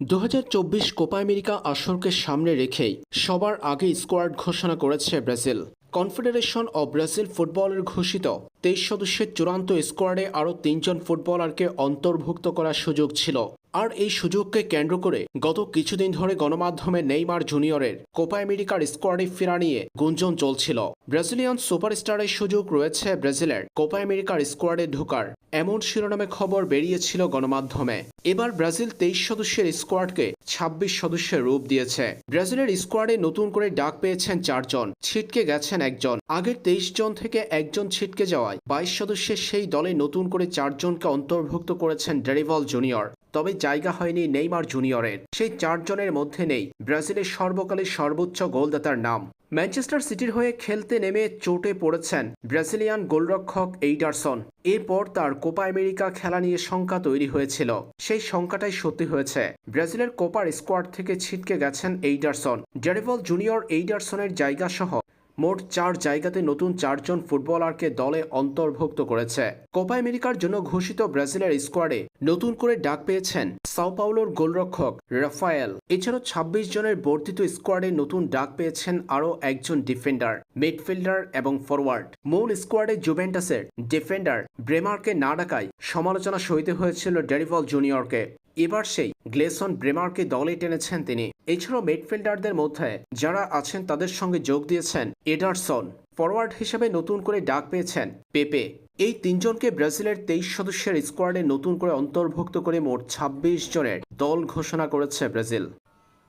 দুহাজার চব্বিশ Copa America আসরকে সামনে রেখেই সবার আগে স্কোয়াড ঘোষণা করেছে ব্রাজিল। কনফেডারেশন অব ব্রাজিল ফুটবলের ঘোষিত তেইশ সদস্যের চূড়ান্ত স্কোয়াডে আরও তিনজন ফুটবলারকে অন্তর্ভুক্ত করার সুযোগ ছিল। আর এই সুযোগকে কেন্দ্র করে গত কিছুদিন ধরে গণমাধ্যমে নেইমার জুনিয়রের কোপা আমেরিকার স্কোয়াডে ফেরা নিয়ে গুঞ্জন চলছিল। ব্রাজিলিয়ান সুপারস্টারের সুযোগ রয়েছে ব্রাজিলের কোপা আমেরিকার স্কোয়াডে ঢোকার। এমন শিরোনামে খবর বেরিয়েছিল গণমাধ্যমে। এবার ব্রাজিল তেইশ সদস্যের স্কোয়াডকে ছাব্বিশ সদস্যের রূপ দিয়েছে। ব্রাজিলের স্কোয়াডে নতুন করে ডাক পেয়েছেন চারজন, ছিটকে গেছেন একজন। আগের তেইশ জন থেকে একজন ছিটকে যাওয়ায় বাইশ সদস্যের সেই দলে নতুন করে চারজনকে অন্তর্ভুক্ত করেছেন ডেরিভল জুনিয়র। তবে জায়গা হয়নি নেইমার জুনিয়রের। সেই চারজনের মধ্যে নেই। ব্রাজিলের সর্বকালের সর্বোচ্চ গোলদাতার নাম। ম্যানচেস্টার সিটির হয়ে খেলতে নেমে চোটে পড়েছেন ব্রাজিলিয়ান গোলরক্ষক এইডারসন। এরপর তার কোপা আমেরিকা খেলা নিয়ে শঙ্কা তৈরি হয়েছিল। সেই শঙ্কাটাই সত্যি হয়েছে। ব্রাজিলের কোপার স্কোয়াড থেকে ছিটকে গেছেন এইডারসন। ডেরিভল জুনিয়র এইডারসনের জায়গা সহ মোট চার জায়গাতে নতুন চারজন ফুটবলারকে দলে অন্তর্ভুক্ত করেছে। কোপা আমেরিকার জন্য ঘোষিত ব্রাজিলের স্কোয়াডে নতুন করে ডাক পেয়েছেন সাও পাউলোর গোলরক্ষক রাফায়েল। এছাড়াও ছাব্বিশ জনের বর্ধিত স্কোয়াডে নতুন ডাক পেয়েছেন আরও একজন ডিফেন্ডার, মিডফিল্ডার এবং ফরওয়ার্ড। মূল স্কোয়াডে জুভেন্টাসের ডিফেন্ডার ব্রেমারকে না ডাকায় সমালোচনা সইতে হয়েছিল ডেরিভল জুনিয়রকে। এবার সেই গ্লেসন ব্রেমারকে দলে টেনেছেন তিনি। এছাড়াও মিডফিল্ডারদের মধ্যে যারা আছেন তাদের সঙ্গে যোগ দিয়েছেন এডারসন। ফরওয়ার্ড হিসেবে নতুন করে ডাক পেয়েছেন পেপে। এই তিনজনকে ব্রাজিলের তেইশ সদস্যের স্কোয়াডে নতুন করে অন্তর্ভুক্ত করে মোট ছাব্বিশ জনের দল ঘোষণা করেছে ব্রাজিল।